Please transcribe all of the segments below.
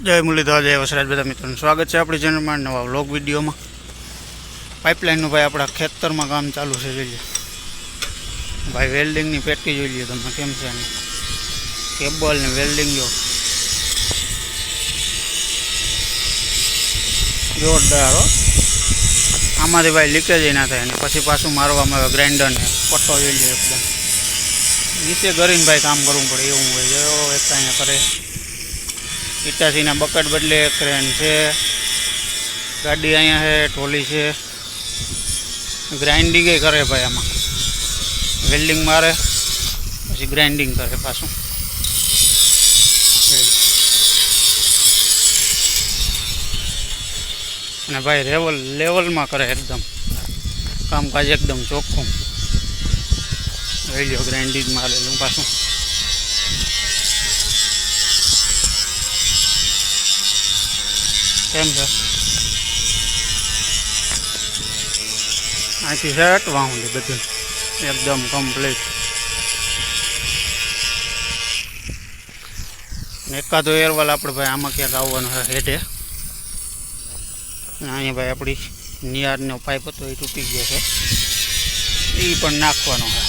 જય મુરલીધર, જય વસરાજ બધા મિત્રોનું સ્વાગત છે આપણી ચેનલમાં નવા વ્લોગ વિડીયોમાં. પાઇપલાઇનનું ભાઈ આપણા ખેતરમાં કામ ચાલુ છે જોઈએ ભાઈ વેલ્ડિંગની પેટી જોઈ લ્યો તમે, કેમ છે કેબલ ને વેલ્ડિંગ જો. જોરદાર હો. આમાંથી ભાઈ લીકેજ ના થાય અને પછી પાછું મારવામાં આવે ગ્રાઇન્ડર ને. પટ્ટો જોઈ લ્યો એકદમ. નીચે કરીને ભાઈ કામ કરવું પડે, એવું હોય એક અહીંયા કરે. ઇટાસીના બકેટ બદલે ક્રેન છે. ગાડી અહીંયા છે ટોલી છે. ગ્રાઇન્ડિંગ કરે ભાઈ આમાં. વેલ્ડિંગ મારે, પછી ગ્રાઇન્ડિંગ કરે પાછું. અને ભાઈ લેવલ લેવલમાં કરે એકદમ. કામકાજ એકદમ ચોખ્ખું. રેડિયો ગ્રાઇન્ડિંગ મારેલું પાછું. કેમ છે અહીંથી શર્ટ વાહુંડી બધું. એકદમ કમ્પ્લીટ એકાદો એરવાલ આપણે ભાઈ આમાં ક્યાંક આવવાનો હેઠે. અહીંયા ભાઈ આપણી નિયારનો પાઇપ હતો, એ તૂટી ગયો છે. એ પણ નાખવાનો છે.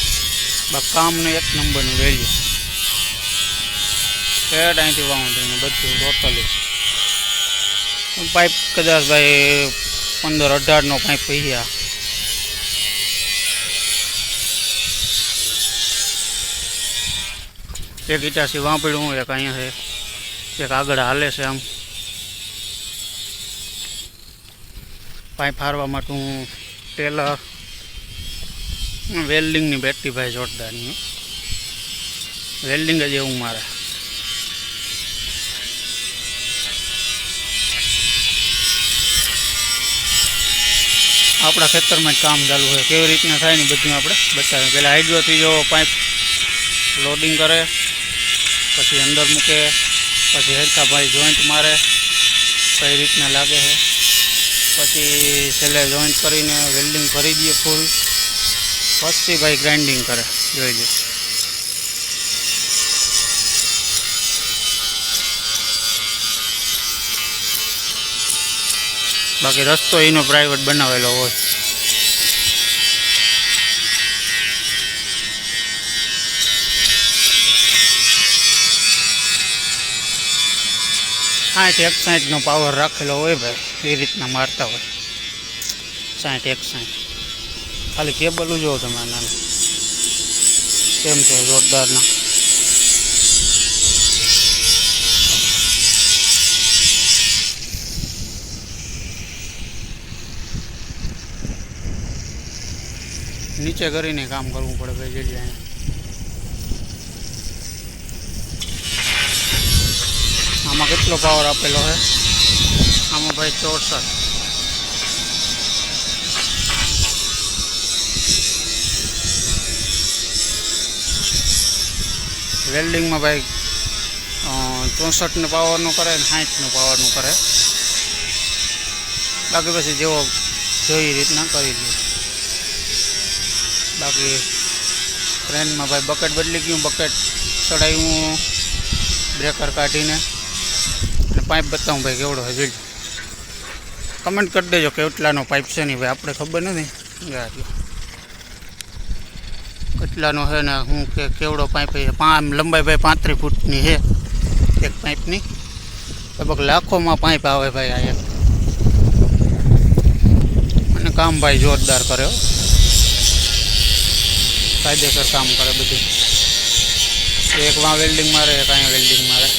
બા કામને એક નંબરનું વેલ્યુ શર્ટ અહીંથી વાહુંડીનું બધું ટોટલી પાઇપ કદાચ ભાઈ પંદર અઢારનો પાઇપ ગયા એક ઇટાસી વાંપડ્યું એક અહીંયા છે. એક આગળ હાલે છે આમ. પાઇપ હારવા માટે હું ટેલર. વેલ્ડિંગની બેટરી ભાઈ જોરદારની. વેલ્ડિંગ જ એવું મારે. આપણા ખેતરમાં જ કામ ચાલુ હોય. કેવી રીતના થાય ને બધું આપણે બતાવીએ. પહેલાં હાઈડ્રોથી જો પાઇપ લોડિંગ કરે, પછી અંદર મૂકે, પછી હેરકા ભાઈ જોઈન્ટ મારે, કઈ રીતના લાગે છે. પછી છેલ્લે જોઈન્ટ કરીને વેલ્ડિંગ ભરી દઈએ ફૂલ પછી ભાઈ ગ્રાઇન્ડિંગ કરે, જોઈ લે. બાકી રસ્તો એનો પ્રાઇવેટ બનાવેલો હોય. સાઠ એક સાઠનો પાવર રાખેલો હોય ભાઈ, એ રીતના મારતા હોય. સાઠ એક સાઠ ખાલી કેબલ ઉજવો તમે આના કેમ છે જોરદારના? નીચે કરીને કામ કરવું પડે ભાઈ જેલી અહીંયા આમાં કેટલો પાવર આપેલો છે? આમાં ભાઈ ચોસઠ. વેલ્ડિંગમાં ભાઈ ચોસઠનો પાવરનું કરે ને સાઠનું પાવરનું કરે. બાકી પછી જેવો જોઈ રીતના કરી લે બાકી ટ્રેનમાં ભાઈ બકેટ બદલી ગયું, બકેટ ચડાવ્યું બ્રેકર કાઢીને. અને પાઇપ બતાવું ભાઈ કેવડો છે, જોઈ કમેન્ટ કરી દેજો કેટલાનો પાઇપ છે નહીં ભાઈ, આપણે ખબર નથી. યાર કેટલાનો છે ને, હું કે કેવડો પાઇપ છે. પાંચ લંબાઈ ભાઈ પાંત્રીસ ફૂટની છે, એક પાઇપની લગભગ લાખોમાં પાઇપ આવે ભાઈ આ એક. અને કામ ભાઈ જોરદાર કરે હો. કાયદેસર કામ કરે બધું. એક વાં વેલ્ડિંગ મારે, એક અહીંયા વેલ્ડિંગ મારે.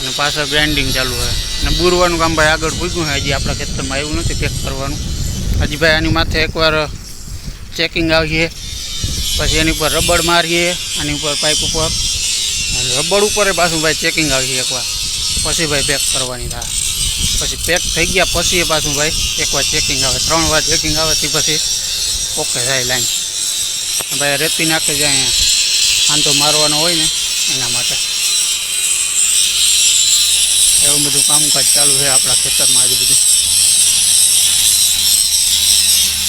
અને પાછળ ગ્રાઇન્ડિંગ ચાલુ હોય. અને બુરવાનું કામ ભાઈ આગળ પૂગ્યું હોય હજી આપણા ખેતરમાં આવ્યું નથી પેક કરવાનું. હજી ભાઈ આની માથે એકવાર ચેકિંગ આવીએ. પછી એની ઉપર રબડ મારીએ, આની ઉપર પાઇપ ઉપર. રબડ ઉપર પાછું ભાઈ ચેકિંગ આવીએ એકવાર. પછી ભાઈ પેક કરવાની થાય. પછી પેક થઈ ગયા, પછી પાછું ભાઈ એકવાર ચેકિંગ આવે. ત્રણ વાર ચેકિંગ આવે તે પછી ઓકે થાય લાઈન ભાઈ રેતી નાખે જાય અહીંયા. આંતો મારવાનો હોય ને, એના માટે. એવું બધું કામકાજ ચાલુ છે આપણા ખેતરમાં આજે બધું.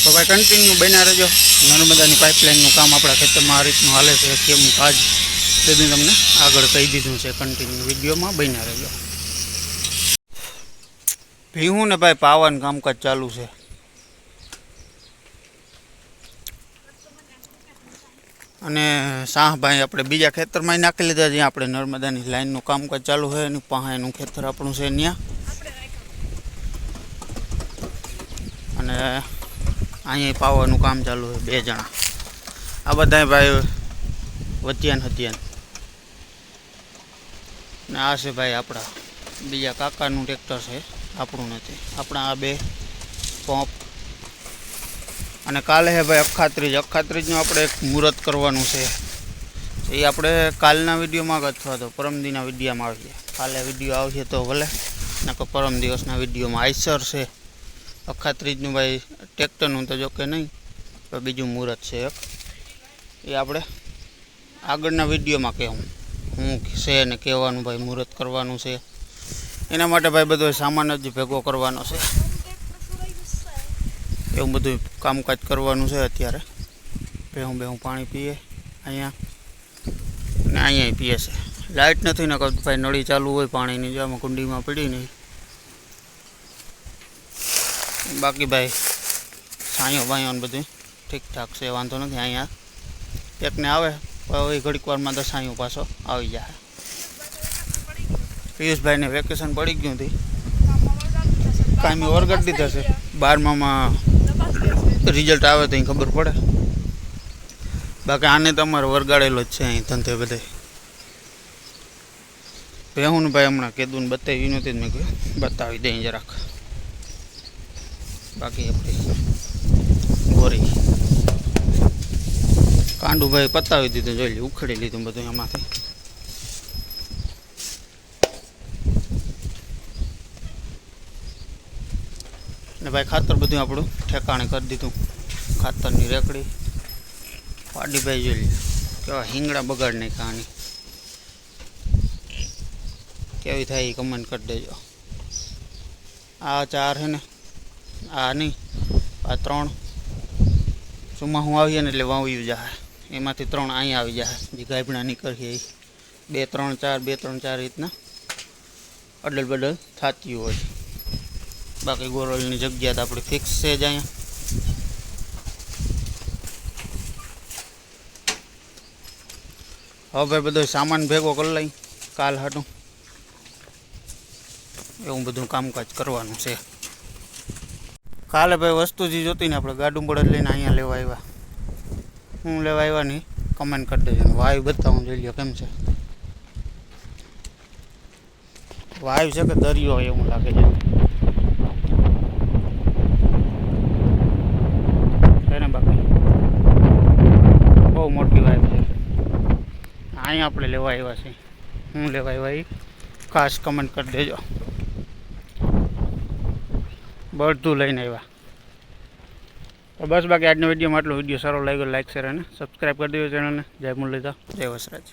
તો ભાઈ કન્ટિન્યુ બન્યા રહેજો. નર્મદાની પાઇપલાઇનનું કામ આપણા ખેતરમાં આ રીતનું હાલે છે. કેમ કાજ બધું તમને આગળ કહી દીધું છે કન્ટિન્યુ વિડીયોમાં બન્યા રહેજો. ભીહું ને ભાઈ પાવાનું કામકાજ ચાલુ છે. અને શાહભાઈ આપણે બીજા ખેતરમાં નાખી લીધા જ્યાં આપણે નર્મદાની લાઈનનું કામકાજ ચાલુ હોય એની પહાયનું ખેતર આપણું છે ત્યાં અને અહીંયા પાવાનું કામ ચાલુ હોય બે જણા. આ બધા ભાઈ વતિયાન હતિયાન ને આ છે ભાઈ આપણા બીજા કાકાનું ટ્રેક્ટર છે. આપણું નથી. આપણા આ બે પંપ અને કાલે હે ભાઈ અખાત્રીજ. અખાત્રીજનું આપણે એક મુહૂર્ત કરવાનું છે. એ આપણે કાલના વિડીયોમાં અથવા તો પરમદીના વિડીયોમાં આવીએ. કાલે વીડિયો આવશે તો ભલે. નકો પરમ દિવસના વિડીયોમાં આઈસર છે. અખાત્રીજનું ભાઈ ટ્રેક્ટરનું તો જો કે નહીં તો બીજું મુહૂર્ત છે એક. એ આપણે આગળના વિડીયોમાં કહેવું. હું છે ને કહેવાનું ભાઈ મુહૂર્ત કરવાનું છે. એના માટે ભાઈ બધો સામાન જ ભેગો કરવાનો છે. એવું બધું કામકાજ કરવાનું છે અત્યારે. બેહું બેહું, પાણી પીએ અહીંયા. ને અહીંયા પીએ છે. લાઇટ નથી ને ભાઈ નળી ચાલુ હોય પાણીની, જો આમાં કુંડીમાં પડી નહીં બાકી ભાઈ, સાંયો બાંયો બધું. ઠીકઠાક છે, વાંધો નથી અહીંયા. એકને આવે, હવે ઘડીક વારમાં તો સાંયો પાછો આવી જાય. પિયુષભાઈને વેકેશન પડી ગયું હતી. કાંઈ મેં દીધા છે. બારમામાં રિઝલ્ટ આવે તો અહીં ખબર પડે. બાકી આને તમારે વરગાડેલો જ છે અહીં ધંધે બધે હું ભાઈ હમણાં કીધું ને બતાવી નથી મેં કહ્યું, બતાવી દઈ જરાક. બાકી આપણે ગોરી. કાંડુભાઈ પતાવી દીધું, જોઈ લે ઉખડી લીધું બધું એમાંથી. ને ભાઈ ખાતર બધું આપણું ઠેકાણે કરી દીધું. ખાતરની રેકડી. પાડીભાઈ જોઈ લે. કેવા હિંગડા બગાડ નહીં કહાની કેવી થાય એ કમેન્ટ કરી દેજો. આ ચાર છે ને. આ નહીં. આ ત્રણ. સુમાં હું આવીએ ને એટલે વાવ્યું જાય એમાંથી ત્રણ અહીંયા આવી જાય જે ગાયભણા નીકળીએ એ. બે, ત્રણ, ચાર, બે, ત્રણ, ચાર રીતના અડલ બડલ થતી હોય. બાકી ગોરલની જગ્યા તો આપણી ફિક્સ છે જ અહીંયા. હવે બધો સામાન ભેગો કરી લઈ, કાલ હતું એવું બધું કામકાજ કરવાનું છે. કાલે ભાઈ વસ્તુ જે જોતી ને આપણે ગાડું બળદ લઈને અહીંયા લેવા આવ્યા. હું લેવા આવ્યા નહીં કમેન્ટ કરી દેજો. વાયુ બતાવું, જોઈ લો કેમ છે. વાયુ છે કે દરિયો એવું લાગે છે ને બાકી બહુ મોટી વાયુ છે અહીંયા આપણે લેવા આવ્યા છીએ. હું લેવા આવ્યા એ? ખાસ કમેન્ટ કરી દેજો. બધું લઈને આવ્યા. તો બસ બાકી આજનો વિડીયોમાં આટલો. વીડિયો સારો લાગ્યો લાઈક શેર અને સબસ્ક્રાઈબ કરી દેજો ચેનલને જય મુરલીધર. જય વસરાજ.